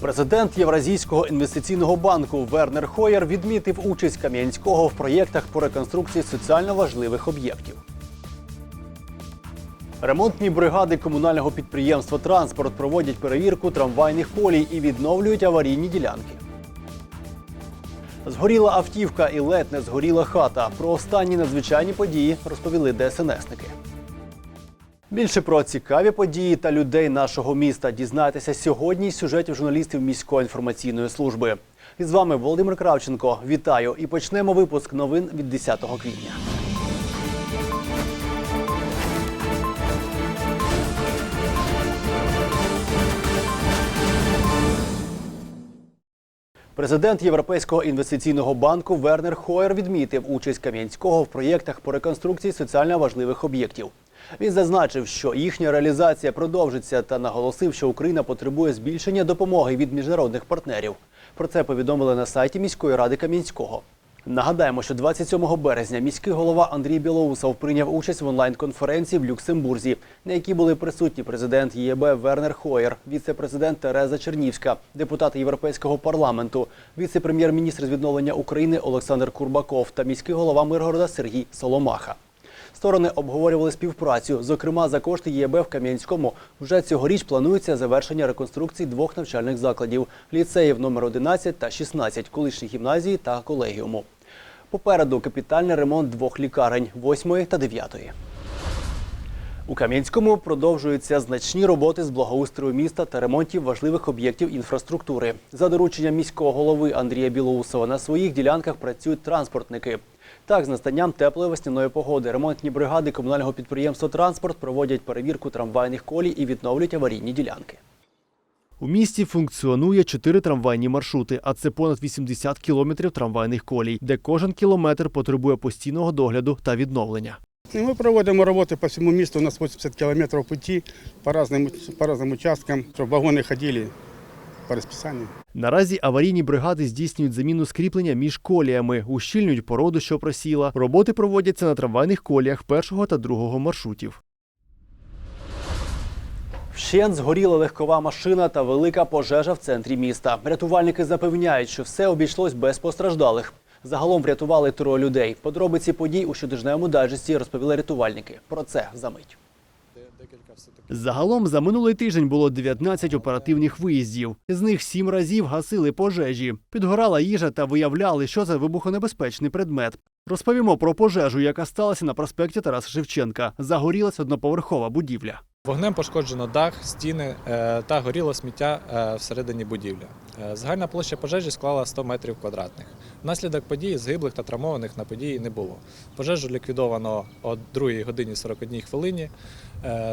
Президент Євразійського інвестиційного банку Вернер Хойер відмітив участь Кам'янського в проєктах по реконструкції соціально важливих об'єктів. Ремонтні бригади комунального підприємства Транспорт проводять перевірку трамвайних колій і відновлюють аварійні ділянки. Згоріла автівка і ледь не згоріла хата. Про останні надзвичайні події розповіли ДСНСники. Більше про цікаві події та людей нашого міста дізнайтеся сьогодні з сюжетів журналістів міської інформаційної служби. І з вами Володимир Кравченко. Вітаю і почнемо випуск новин від 10 квітня. Президент Європейського інвестиційного банку Вернер Хойер відмітив участь Кам'янського в проєктах по реконструкції соціально важливих об'єктів. Він зазначив, що їхня реалізація продовжиться та наголосив, що Україна потребує збільшення допомоги від міжнародних партнерів. Про це повідомили на сайті міської ради Кам'янського. Нагадаємо, що 27 березня міський голова Андрій Білоусов прийняв участь в онлайн-конференції в Люксембурзі, на якій були присутні президент ЄБ Вернер Хойер, віце-президент Тереза Чернівська, депутати Європейського парламенту, віце-прем'єр-міністр з відновлення України Олександр Курбаков та міський голова Миргорода Сергій Соломаха. Сторони обговорювали співпрацю. Зокрема, за кошти ЄБ в Кам'янському вже цьогоріч планується завершення реконструкції двох навчальних закладів ліцеїв номер 11 та 16, колишні гімназії та колегіуму. Попереду капітальний ремонт двох лікарень 8 та 9. У Кам'янському продовжуються значні роботи з благоустрою міста та ремонтів важливих об'єктів інфраструктури. За дорученням міського голови Андрія Білоусова на своїх ділянках працюють транспортники. Так, з настанням теплої весняної погоди ремонтні бригади комунального підприємства Транспорт проводять перевірку трамвайних колій і відновлюють аварійні ділянки. У місті функціонує чотири трамвайні маршрути, а це понад 80 кілометрів трамвайних колій, де кожен кілометр потребує постійного догляду та відновлення. Ми проводимо роботи по всьому місту. У нас 80 кілометрів путі по різним, по різним участкам, щоб вагони ходили по розписанню. Наразі аварійні бригади здійснюють заміну скріплення між коліями, ущільнюють породу, що просіла. Роботи проводяться на трамвайних коліях першого та другого маршрутів. Вщент згоріла легкова машина та велика пожежа в центрі міста. Рятувальники запевняють, що все обійшлось без постраждалих. Загалом врятували троє людей. Подробиці подій у щотижневому дайджесті розповіли рятувальники. Про це за мить. Загалом за минулий тиждень було 19 оперативних виїздів. З них сім разів гасили пожежі. Підгорала їжа та виявляли, що це вибухонебезпечний предмет. Розповімо про пожежу, яка сталася на проспекті Тараса Шевченка. Загорілась одноповерхова будівля. Вогнем пошкоджено дах, стіни е, та горіло сміття е, всередині будівлі. Е, Загальна площа пожежі склала 100 метрів квадратних. Внаслідок події згиблих та травмованих на події не було. Пожежу ліквідовано о 2 годині 41 хвилині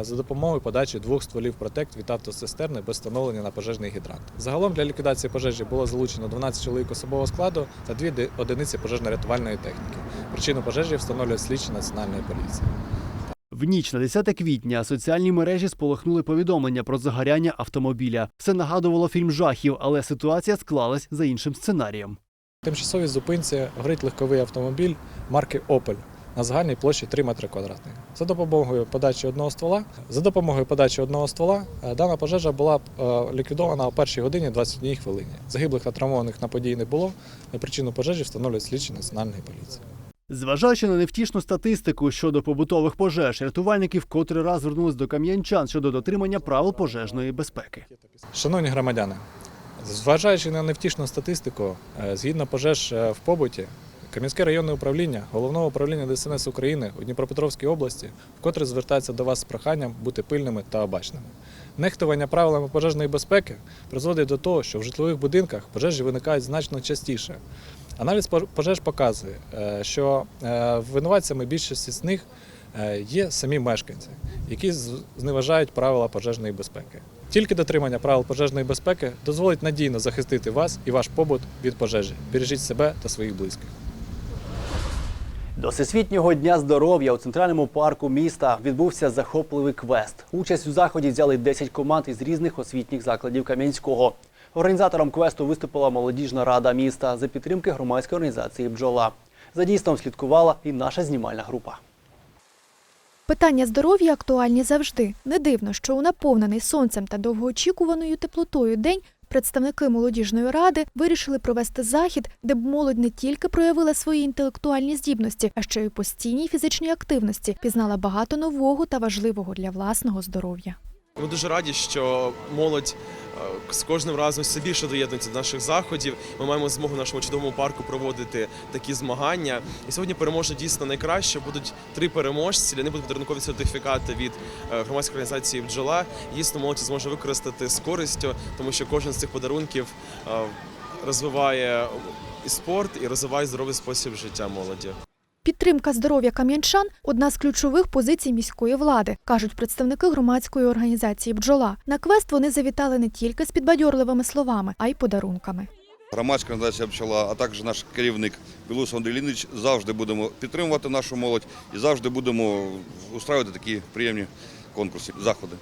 за допомогою подачі двох стволів протект від автоцистерни без встановлення на пожежний гідрант. Загалом для ліквідації пожежі було залучено 12 чоловік особового складу та дві одиниці пожежно-рятувальної техніки. Причину пожежі встановлюють слідчі національної поліції. В ніч на 10 квітня соціальні мережі сполохнули повідомлення про загоряння автомобіля. Все нагадувало фільм жахів, але ситуація склалась за іншим сценарієм. Тимчасовій зупинці горить легковий автомобіль марки Opel на загальній площі 3 метри квадратних. За допомогою подачі одного ствола, за допомогою подачі одного ствола е, дана пожежа була е, ліквідована о першій годині 21 хвилині. Загиблих та травмованих на події не було. На причину пожежі встановлюють слідчі національної поліції. Зважаючи на невтішну статистику щодо побутових пожеж, рятувальники вкотре раз звернулись до кам'янчан щодо дотримання правил пожежної безпеки. Шановні громадяни, зважаючи на невтішну статистику, е, згідно пожеж в побуті, Кам'янське районне управління Головного управління ДСНС України у Дніпропетровській області вкотре звертається до вас з проханням бути пильними та обачними. Нехтування правилами пожежної безпеки призводить до того, що в житлових будинках пожежі виникають значно частіше. Аналіз пожеж показує, е, що е, винуватцями більшості з них е, є самі мешканці, які зневажають правила пожежної безпеки. Тільки дотримання правил пожежної безпеки дозволить надійно захистити вас і ваш побут від пожежі. Бережіть себе та своїх близьких. До Всесвітнього дня здоров'я у центральному парку міста відбувся захопливий квест. Участь у заході взяли 10 команд із різних освітніх закладів Кам'янського. Організатором квесту виступила молодіжна рада міста за підтримки громадської організації Бджола. За дійством слідкувала і наша знімальна група. Питання здоров'я актуальні завжди. Не дивно, що у наповнений сонцем та довгоочікуваною теплотою день Представники молодіжної ради вирішили провести захід, де б молодь не тільки проявила свої інтелектуальні здібності, а ще й постійній фізичній активності пізнала багато нового та важливого для власного здоров'я. Ми дуже раді, що молодь е, з кожним разом все більше доєднується до наших заходів. Ми маємо змогу в нашому чудовому парку проводити такі змагання. І сьогодні переможе дійсно найкраще. Будуть три переможці. Для них будуть подарункові сертифікати від е, громадської організації бджола. Дійсно, молодь зможе використати з користю, тому що кожен з цих подарунків е, розвиває і спорт, і розвиває здоровий спосіб життя молоді. Підтримка здоров'я кам'янчан одна з ключових позицій міської влади, кажуть представники громадської організації Бджола. На квест вони завітали не тільки з підбадьорливими словами, а й подарунками. Громадська організація «Пчола», а також наш керівник Білус Андрій Лінович завжди будемо підтримувати нашу молодь і завжди будемо устраювати такі приємні конкурси, заходи.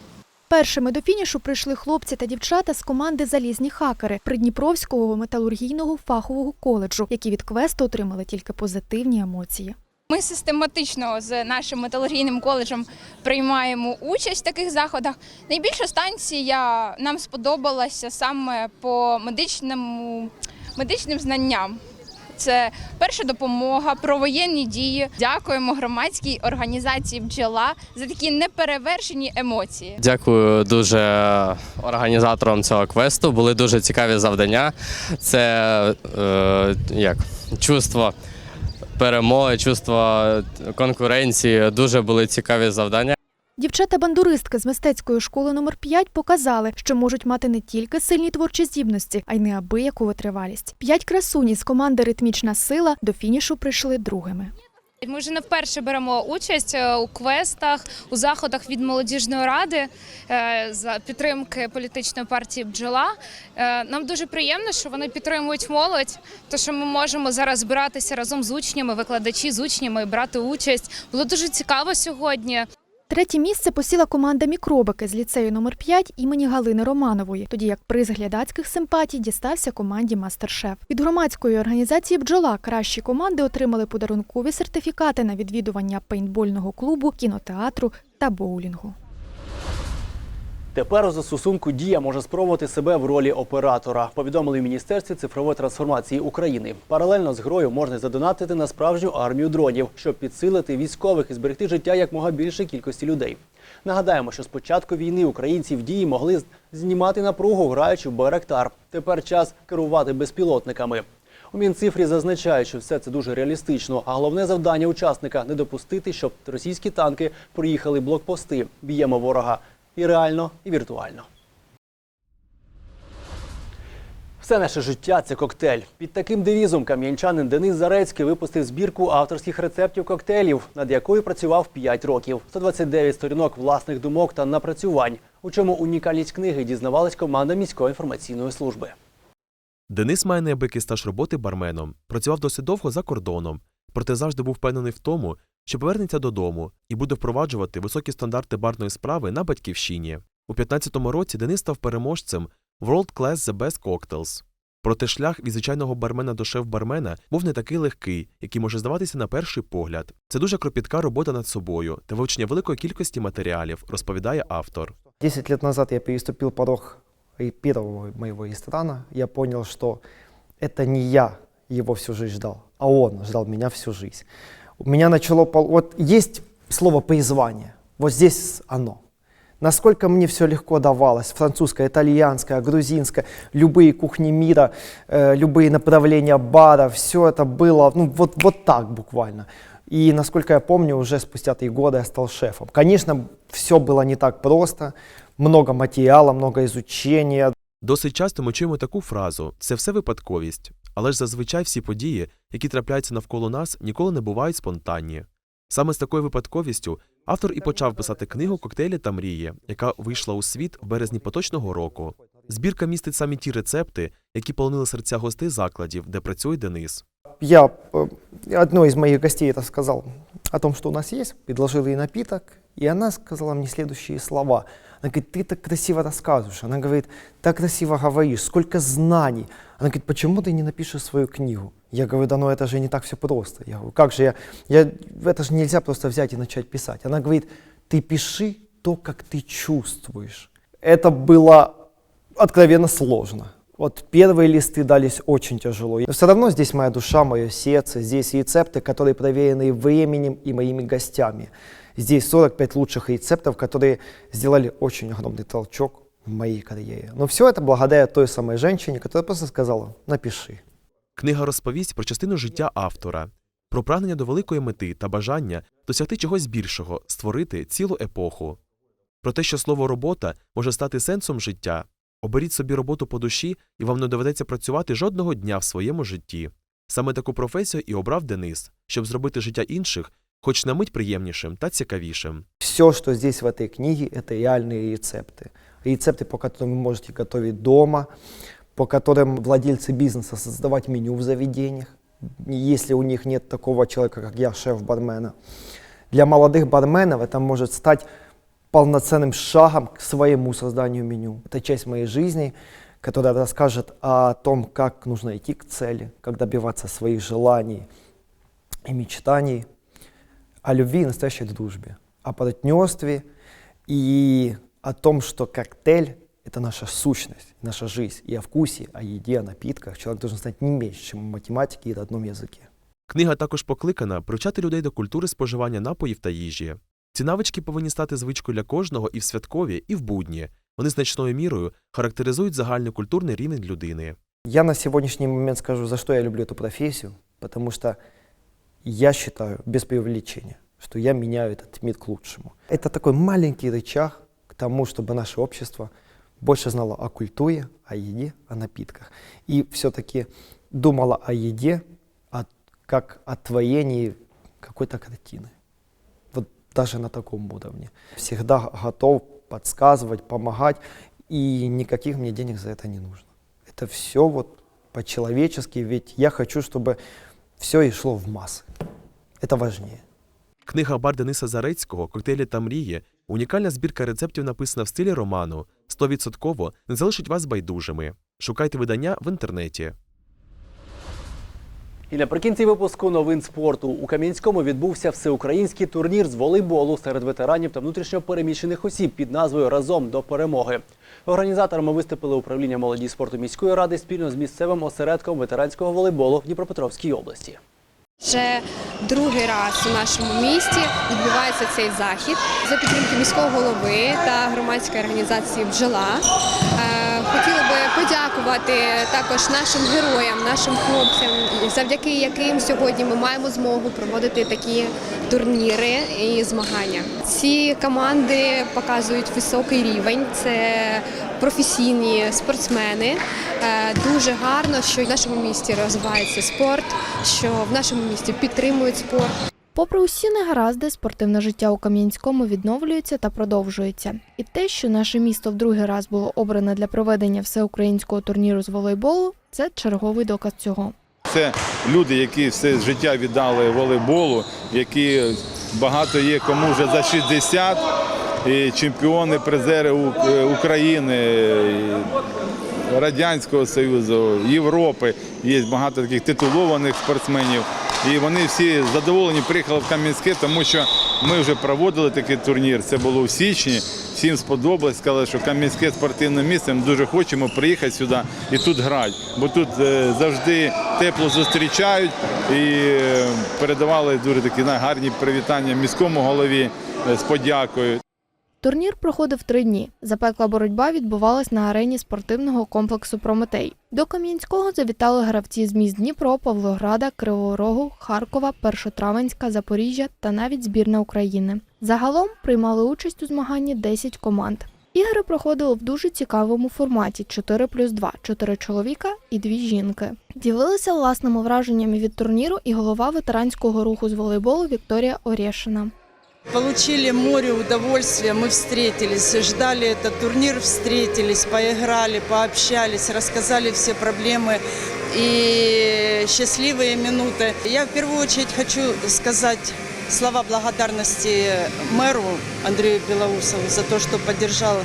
Першими до фінішу прийшли хлопці та дівчата з команди Залізні хакери Придніпровського металургійного фахового коледжу, які від квесту отримали тільки позитивні емоції. Ми систематично з нашим металургійним коледжем приймаємо участь в таких заходах. Найбільша станція нам сподобалася саме по медичному, медичним знанням. Це перша допомога, провоєнні дії. Дякуємо громадській організації бджола за такі неперевершені емоції. Дякую дуже організаторам цього квесту. Були дуже цікаві завдання. Це е, як чувство перемоги, чувство конкуренції. Дуже були цікаві завдання. Дівчата-бандуристки з мистецької школи номер 5 показали, що можуть мати не тільки сильні творчі здібності, а й неабияку витривалість. П'ять красуні з команди Ритмічна сила до фінішу прийшли другими. Ми вже не вперше беремо участь е, у квестах, у заходах від молодіжної ради е, за підтримки політичної партії бджола. Е, Нам дуже приємно, що вони підтримують молодь, то що ми можемо зараз збиратися разом з учнями, викладачі з учнями, брати участь. Було дуже цікаво сьогодні. Третє місце посіла команда Мікробики з ліцею номер 5 імені Галини Романової, тоді як приз глядацьких симпатій дістався команді Мастер-Шеф. Від громадської організації Бджола кращі команди отримали подарункові сертифікати на відвідування пейнтбольного клубу, кінотеатру та боулінгу. Тепер у застосунку Дія може спробувати себе в ролі оператора. Повідомили в Міністерстві цифрової трансформації України. Паралельно з грою можна задонатити на справжню армію дронів, щоб підсилити військових і зберегти життя якмога більшої кількості людей. Нагадаємо, що з початку війни українці в дії могли знімати напругу, граючи в Байрактар. Тепер час керувати безпілотниками. У Мінцифрі зазначають, що все це дуже реалістично, а головне завдання учасника не допустити, щоб російські танки проїхали блокпости. Б'ємо ворога і реально, і віртуально. Все наше життя це коктейль. Під таким девізом кам'янчанин Денис Зарецький випустив збірку авторських рецептів коктейлів, над якою працював 5 років. 129 сторінок власних думок та напрацювань. У чому унікальність книги дізнавалась команда міської інформаційної служби. Денис має неабиякий стаж роботи барменом, працював досить довго за кордоном, проте завжди був впевнений в тому, що повернеться додому і буде впроваджувати високі стандарти барної справи на батьківщині. У 15-му році Денис став переможцем World Class The Best Cocktails. Проте шлях від звичайного бармена до шеф-бармена був не такий легкий, який може здаватися на перший погляд. Це дуже кропітка робота над собою та вивчення великої кількості матеріалів, розповідає автор. Десять лет назад я переступил порог первого моего ресторана. Я понял, что это не я его всю жизнь ждал, а он ждал меня всю жизнь У меня начало... пол- Вот есть слово «призвание». Вот здесь оно. Насколько мне все легко давалось, французское, итальянское, грузинское, любые кухни мира, э, любые направления бара, все это было, ну, вот, вот так буквально. И, насколько я помню, уже спустя три года я стал шефом. Конечно, все было не так просто, много материала, много изучения, Досить часто ми чуємо таку фразу це все випадковість, але ж зазвичай всі події, які трапляються навколо нас, ніколи не бувають спонтанні. Саме з такою випадковістю автор і почав писати книгу Коктейлі та мрії, яка вийшла у світ в березні поточного року. Збірка містить самі ті рецепти, які полонили серця гостей закладів, де працює Денис. Я э, одной из моих гостей рассказал о том, что у нас есть, предложил ей напиток, и она сказала мне следующие слова. Она говорит, ты так красиво рассказываешь. Она говорит, так красиво говоришь, сколько знаний. Она говорит, почему ты не напишешь свою книгу? Я говорю, да ну это же не так все просто. Я говорю, как же я, я, это же нельзя просто взять и начать писать. Она говорит, ты пиши то, как ты чувствуешь. Это было откровенно сложно. Вот первые листы дались очень тяжело. Но все равно здесь моя душа, мое сердце, здесь рецепты, которые проверены временем и моими гостями. Здесь 45 лучших рецептов, которые сделали очень огромный толчок в моей карьере. Но все это благодаря той самой женщине, которая просто сказала «напиши». Книга розповість про частину життя автора, про прагнення до великої мети та бажання досягти чогось більшого, створити цілу епоху. Про те, що слово робота може стати сенсом життя. Оберіть собі роботу по душі, і вам не доведеться працювати жодного дня в своєму житті. Саме таку професію і обрав Денис, щоб зробити життя інших хоч на мить приємнішим та цікавішим. Все, что здесь в этой книге, это реальные рецепты. Рецепты, по которым вы можете готовить дома, по которым владельцы бизнеса создавать меню в заведениях, если у них нет такого человека, как я, шеф-бармена. Для молодых барменов это может стать полноценным шагом к своему созданию меню. Это часть моей жизни, которая расскажет о том, как нужно идти к цели, как добиваться своих желаний и мечтаний, о любви и настоящей дружбе, о партнерстве и о том, что коктейль – это наша сущность, наша жизнь, и о вкусе, о еде, о напитках человек должен знать не меньше, чем о математике и родном языке. Книга також покликана привчати людей до культури споживання напоїв та їжі. Ці навички повинні стати звичкою для кожного і в святкові, і в будні. Вони значною мірою характеризують загальний культурний рівень людини. Я на сегодняшний момент скажу, за что я люблю эту профессию, потому что я считаю, без преувеличения, что я меняю этот мир к лучшему. Это такой маленький рычаг к тому, чтобы наше общество больше знало о культуре, о еде, о напитках. И все-таки думало о еде о- как о творении какой-то картины. Вот даже на таком уровне. Всегда готов подсказывать, помогать, и никаких мне денег за это не нужно. Это все вот по-человечески, ведь я хочу, чтобы все и шло в массы. Это важнее. Книга бар Дениса Зарецького Коктейлі та мрії унікальна збірка рецептів, написана в стилі роману. Стовідсотково не залишить вас байдужими. Шукайте видання в інтернеті. І наприкінці випуску новин спорту у Кам'янському відбувся всеукраїнський турнір з волейболу серед ветеранів та внутрішньо переміщених осіб під назвою Разом до перемоги. Організаторами виступили управління молоді спорту міської ради спільно з місцевим осередком ветеранського волейболу в Дніпропетровській області. Вже другий раз у нашому місті відбувається цей захід за підтримки міського голови та громадської організації Бджола. Хотіла. Хотіли би подякувати також нашим героям, нашим хлопцям, завдяки яким сьогодні ми маємо змогу проводити такі турніри і змагання. Ці команди показують високий рівень. Це професійні спортсмени. Е, Дуже гарно, що в нашому місті розвивається спорт, що в нашому місті підтримують спорт. Попри усі негаразди, спортивне життя у Кам'янському відновлюється та продовжується. І те, що наше місто в другий раз було обране для проведення всеукраїнського турніру з волейболу, це черговий доказ цього. Це люди, які все життя віддали волейболу, які багато є кому вже за 60, і чемпіони, призери е, України, Радянського Союзу, Європи. Є багато таких титулованих спортсменів. І вони всі задоволені приїхали в Кам'янське, тому що ми вже проводили такий турнір. Це було у січні. Всім сподобалось, сказали, що Кам'янське спортивне місце. Ми дуже хочемо приїхати сюди і тут грати. Бо тут е, завжди тепло зустрічають і е, передавали дуже такі гарні привітання міському голові е, з подякою. Турнір проходив три дні. Запекла боротьба відбувалась на арені спортивного комплексу Прометей. До Кам'янського завітали гравці з міст Дніпро, Павлограда, Кривого Рогу, Харкова, Першотравенська, Запоріжжя та навіть збірна України. Загалом приймали участь у змаганні 10 команд. Ігри проходили в дуже цікавому форматі 4 плюс 2 – 4 чоловіка і 2 жінки. Ділилися власними враженнями від турніру і голова ветеранського руху з волейболу Вікторія Орешина. Получили море удовольствия, мы встретились, ждали этот турнир, встретились, поиграли, пообщались, рассказали все проблемы и счастливые минуты. Я в первую очередь хочу сказать слова благодарности мэру Андрею Белоусову за то, что поддержал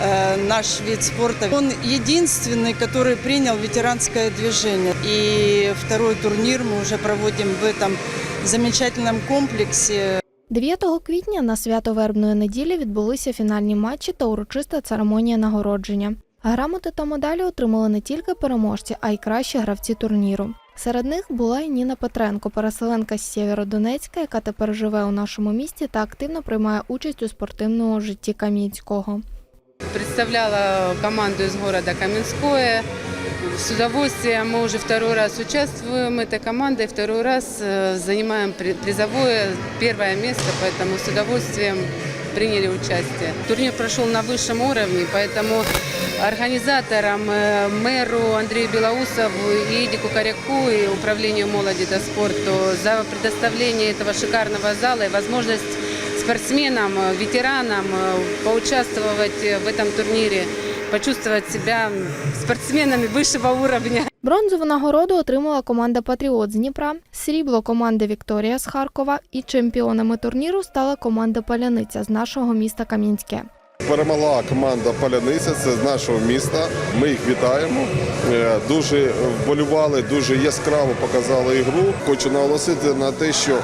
э, наш вид спорта. Он единственный, который принял ветеранское движение. И второй турнир мы уже проводим в этом замечательном комплексе. 9 квітня на свято вербної неділі відбулися фінальні матчі та урочиста церемонія нагородження. Грамоти та медалі отримали не тільки переможці, а й кращі гравці турніру. Серед них була й Ніна Петренко, переселенка з Сєвєродонецька, яка тепер живе у нашому місті та активно приймає участь у спортивному житті Кам'янського. Представляла команду из города Каменское. С удовольствием мы уже второй раз участвуем этой командой, второй раз э, занимаем при- призовое первое место, поэтому с удовольствием приняли участие. Турнир прошел на высшем уровне, поэтому организаторам, э, мэру Андрею Белоусову и Эдику Коряку и управлению молоди до спорту за предоставление этого шикарного зала и возможность спортсменам, ветеранам э, поучаствовать в этом турнире, почувствовать себя спортсменами высшего уровня. Бронзову нагороду отримала команда Патріот з Дніпра, срібло команда Вікторія з Харкова і чемпіонами турніру стала команда Паляниця з нашого міста Кам'янське. Перемогла команда Паляниця, це з нашого міста. Ми їх вітаємо. Е, Дуже вболювали, дуже яскраво показали ігру. Хочу наголосити на те, що е,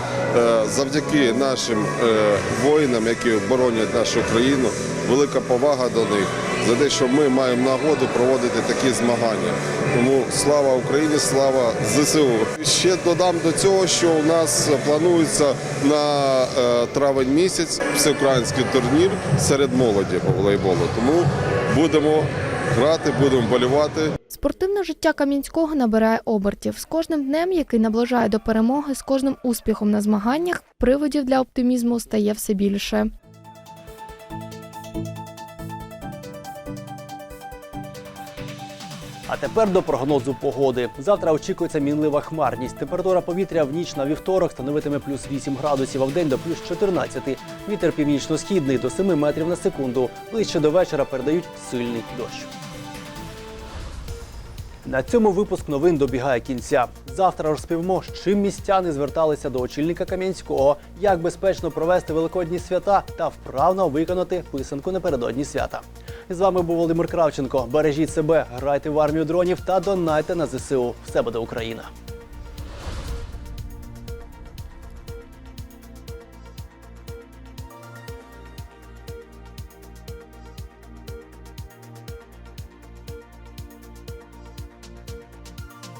завдяки нашим е, воїнам, які боронять нашу країну, велика повага до них за те, що ми маємо нагоду проводити такі змагання. Тому слава Україні, слава ЗСУ. Ще додам до цього, що у нас планується на е, травень місяць всеукраїнський турнір серед молоді по волейболу. Тому будемо грати, будемо болювати. Спортивне життя Кам'янського набирає обертів. З кожним днем, який наближає до перемоги, з кожним успіхом на змаганнях, приводів для оптимізму стає все більше. А тепер до прогнозу погоди. Завтра очікується мінлива хмарність. Температура повітря в ніч на вівторок становитиме плюс 8 градусів, а в день до плюс 14. Вітер північно-східний до 7 метрів на секунду. Ближче до вечора передають сильний дощ. На цьому випуск новин добігає кінця. Завтра розповімо, з чим містяни зверталися до очільника Кам'янського, як безпечно провести великодні свята та вправно виконати писанку напередодні свята. І з вами був Володимир Кравченко. Бережіть себе, грайте в армію дронів та донайте на ЗСУ. Все буде Україна.